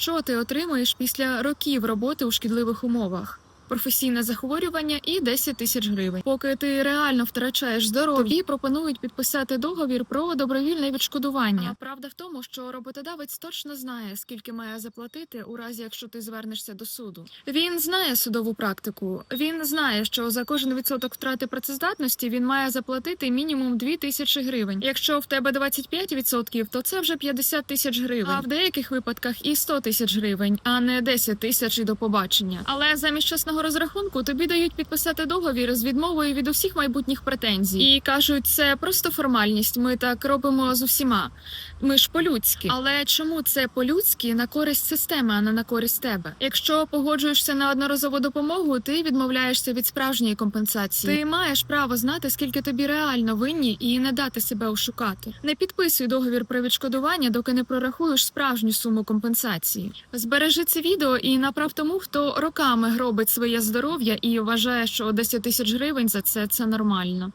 що ти отримуєш після років роботи у шкідливих умовах. Професійне захворювання і 10 тисяч гривень. Поки ти реально втрачаєш здоров'я, тобі пропонують підписати договір про добровільне відшкодування. А правда в тому, що роботодавець точно знає, скільки має заплатити у разі, якщо ти звернешся до суду. Він знає судову практику. Він знає, що за кожен відсоток втрати працездатності він має заплатити мінімум 2 тисячі гривень. Якщо в тебе 25%, то це вже 50 тисяч гривень. А в деяких випадках і 100 тисяч гривень, а не 10 тисяч і до побачення. Але замість чесного розрахунку тобі дають підписати договір з відмовою від усіх майбутніх претензій. І кажуть, це просто формальність. Ми так робимо з усіма. Ми ж по-людськи. Але чому це по-людськи на користь системи, а не на користь тебе? Якщо погоджуєшся на одноразову допомогу, ти відмовляєшся від справжньої компенсації. Ти маєш право знати, скільки тобі реально винні, і не дати себе ошукати. Не підписуй договір про відшкодування, доки не прорахуєш справжню суму компенсації. Збережи це відео і направ тому, хто роками гробить своє здоров'я і вважає, що 10 тисяч гривень за це це нормально.